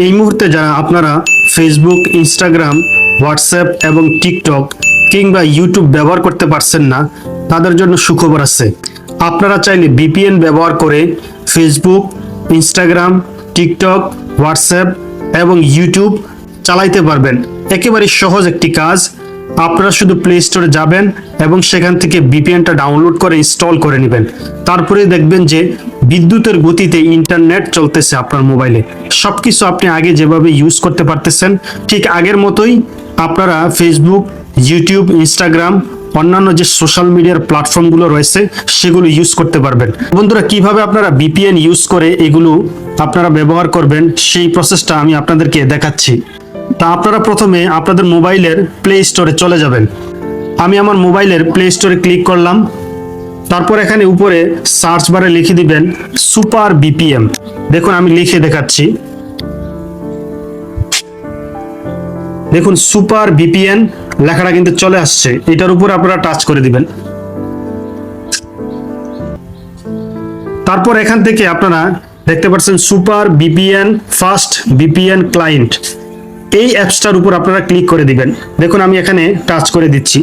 এই মুহূর্তে যারা আপনারা ফেসবুক ইনস্টাগ্রাম হোয়াটসঅ্যাপ এবং টিকটক কিংবা ইউটিউব ব্যবহার করতে পারছেন না, তাদের জন্য সুখবর আছে। আপনারা চাইলে বিপিএন ব্যবহার করে ফেসবুক ইনস্টাগ্রাম টিকটক হোয়াটসঅ্যাপ এবং ইউটিউব চালাইতে পারবেন। একেবারে সহজ একটি কাজ। আপনারা শুধু প্লে স্টোরে যাবেন এবং সেখান থেকে বিপিএনটা ডাউনলোড করে ইনস্টল করে নেবেন। তারপরে দেখবেন যে বিদ্যুতের গতিতে ইন্টারনেট চলতেছে আপনার মোবাইলে সবকিছু আপনি আগে যেভাবে ইউজ করতে পারতেছেন, ঠিক আগের মতোই আপনারা ফেসবুক ইউটিউব ইনস্টাগ্রাম অন্যান্য যে সোশ্যাল মিডিয়ার প্ল্যাটফর্মগুলো রয়েছে, সেগুলো ইউজ করতে পারবেন। বন্ধুরা, কীভাবে আপনারা বিপিএন ইউজ করে এগুলো আপনারা ব্যবহার করবেন, সেই প্রসেসটা আমি আপনাদেরকে দেখাচ্ছি। তা আপনারা প্রথমে আপনাদের মোবাইলের প্লে স্টোরে চলে যাবেন। আমি আমার মোবাইলের প্লে স্টোরে ক্লিক করলাম। তারপর এখানে উপরে সার্চ বারে লিখে দিবেন সুপার বিপিএম দেখুন, আমি লিখে দেখাচ্ছি। দেখুন সুপার বিপিএন লেখাটা কিন্তু চলে আসছে। এটার উপর আপনারা টাচ করে দিবেন। তারপর এখান থেকে আপনারা দেখতে পাচ্ছেন super VPN fast VPN client এই অ্যাপসটার উপর আপনারা ক্লিক করে দিবেন। দেখুন, আমি এখানে টাচ করে দিচ্ছি।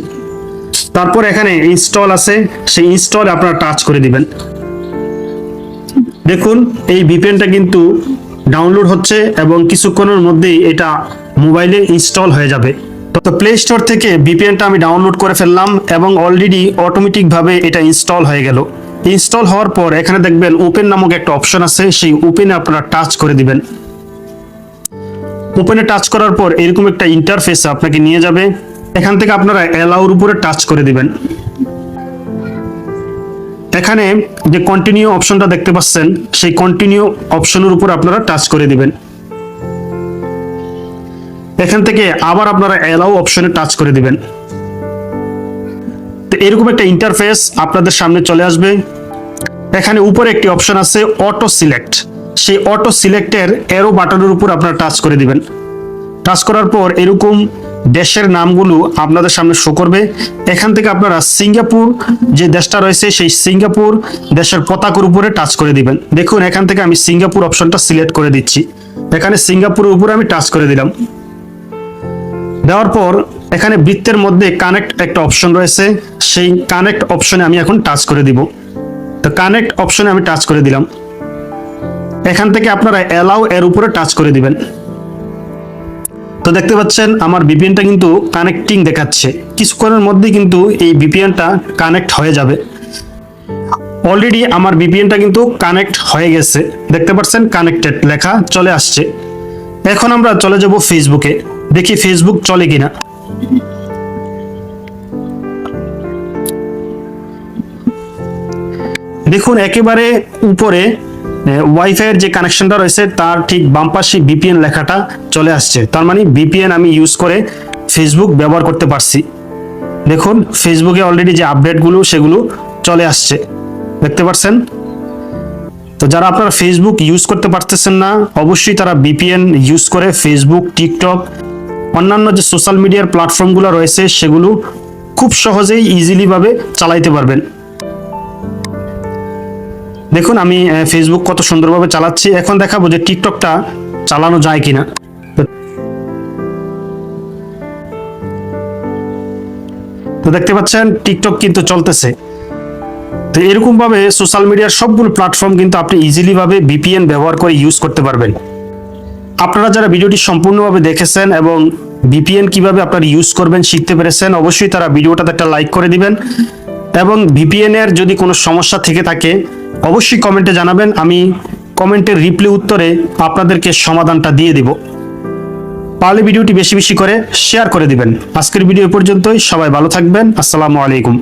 তারপর এখানে ইনস্টল আছে, সেই ইনস্টল আপনারা টাচ করে দিবেন। দেখুন, এই ভিপিএনটা কিন্তু ডাউনলোড হচ্ছে এবং কিছুক্ষণের মধ্যেই এটা মোবাইলে ইনস্টল হয়ে যাবে। তো প্লে স্টোর থেকে ভিপিএনটা আমি ডাউনলোড করে ফেললাম এবং অলরেডি অটোমেটিকভাবে এটা ইনস্টল হয়ে গেল। ইনস্টল হওয়ার পর এখানে দেখবেন ওপেন নামক একটা অপশন আছে, সেই ওপেনে আপনারা টাচ করে দিবেন। ওপেনে টাচ করার পর এরকম একটা ইন্টারফেস আপনাকে নিয়ে যাবে। এখান থেকে আপনারা অ্যালাউর উপরে টাচ করে দিবেন। এখানে যে কন্টিনিউ অপশনটা দেখতে পাচ্ছেন, সেই কন্টিনিউ অপশনের উপর আপনারা টাচ করে দিবেন। এখান থেকে আবার আপনারা অ্যালাউ অপশনে টাচ করে দিবেন। তো এরকম একটা ইন্টারফেস আপনাদের সামনে চলে আসবে। এখানে উপরে একটি অপশন আছে অটো সিলেক্ট সেই অটো সিলেক্টের এরো বাটনের উপর আপনারা টাচ করে দিবেন। টাচ করার পর এরকম দেশের নামগুলো আপনাদের সামনে শো করবে। এখান থেকে আপনারা সিঙ্গাপুর যে দেশটা রয়েছে, সেই সিঙ্গাপুর দেশের পতাকার উপরে টাচ করে দিবেন। দেখুন, এখান থেকে আমি সিঙ্গাপুর অপশনটা সিলেক্ট করে দিচ্ছি। এখানে সিঙ্গাপুরের উপরে আমি টাচ করে দিলাম। দেওয়ার পর এখানে বৃত্তের মধ্যে কানেক্ট একটা অপশন রয়েছে। সেই কানেক্ট অপশনে আমি এখন টাচ করে দিব। তো কানেক্ট অপশনে আমি টাচ করে দিলাম। এখান থেকে আপনারা অ্যালাউ এর উপরে টাচ করে দিবেন। তো দেখতে পাচ্ছেন, আমার ভিপিএনটা কিন্তু কানেক্টিং দেখাচ্ছে। কিছুক্ষণের মধ্যেই কিন্তু এই ভিপিএনটা কানেক্ট হয়ে যাবে। অলরেডি আমার ভিপিএনটা কিন্তু কানেক্ট হয়ে গেছে। দেখতে পাচ্ছেন কানেক্টেড লেখা চলে আসছে। এখন আমরা চলে যাব ফেসবুকে দেখি ফেসবুক চলে কিনা। দেখুন, একেবারে উপরে ওয়াইফাইয়ের যে কানেকশনটা রয়েছে, তার ঠিক বাম পাশে বিপিএন লেখাটা চলে আসছে। তার মানে বিপিএন আমি ইউজ করে ফেসবুক ব্যবহার করতে পারছি। দেখুন ফেসবুকে অলরেডি যে আপডেটগুলো সেগুলো চলে আসছে। দেখতে পাচ্ছেন তো যারা আপনারা ফেসবুক ইউজ করতে পারতেছেন না, অবশ্যই তারা বিপিএন ইউজ করে ফেসবুক টিকটক অন্যান্য যে সোশ্যাল মিডিয়ার প্ল্যাটফর্মগুলো রয়েছে, সেগুলো খুব সহজেই ইজিলিভাবে চালাইতে পারবেন। দেখুন, আমি ফেসবুক কত সুন্দরভাবে চালাচ্ছি। এখন দেখাবো যে টিকটকটা চালানো যায় কিনা। তো- দেখতে পাচ্ছেন টিকটক কিন্তু চলতেছে। তো এরকম ভাবে সোশ্যাল মিডিয়ার সবগুলো প্ল্যাটফর্ম কিন্তু আপনি ইজিলি ভাবে ভিপিএন ব্যবহার করে ইউজ করতে পারবেন। আপনারা যারা ভিডিওটি সম্পূর্ণভাবে দেখেছেন এবং ভিপিএন কীভাবে আপনারা ইউজ করবেন, শিখতে পেরেছেন, অবশ্যই তারা ভিডিওটাতে একটা লাইক করে দিবেন। এবং ভিপিএন এর যদি কোনো সমস্যা থেকে থাকে অবশ্যই কমেন্টে জানাবেন, আমি কমেন্টের রিপ্লাই উত্তরে আপনাদেরকে সমাধানটা দিয়ে দিব। পারলে ভিডিওটি বেশি বেশি করে শেয়ার করে দিবেন। আজকের ভিডিও পর্যন্তই, সবাই ভালো থাকবেন, আসসালামু আলাইকুম।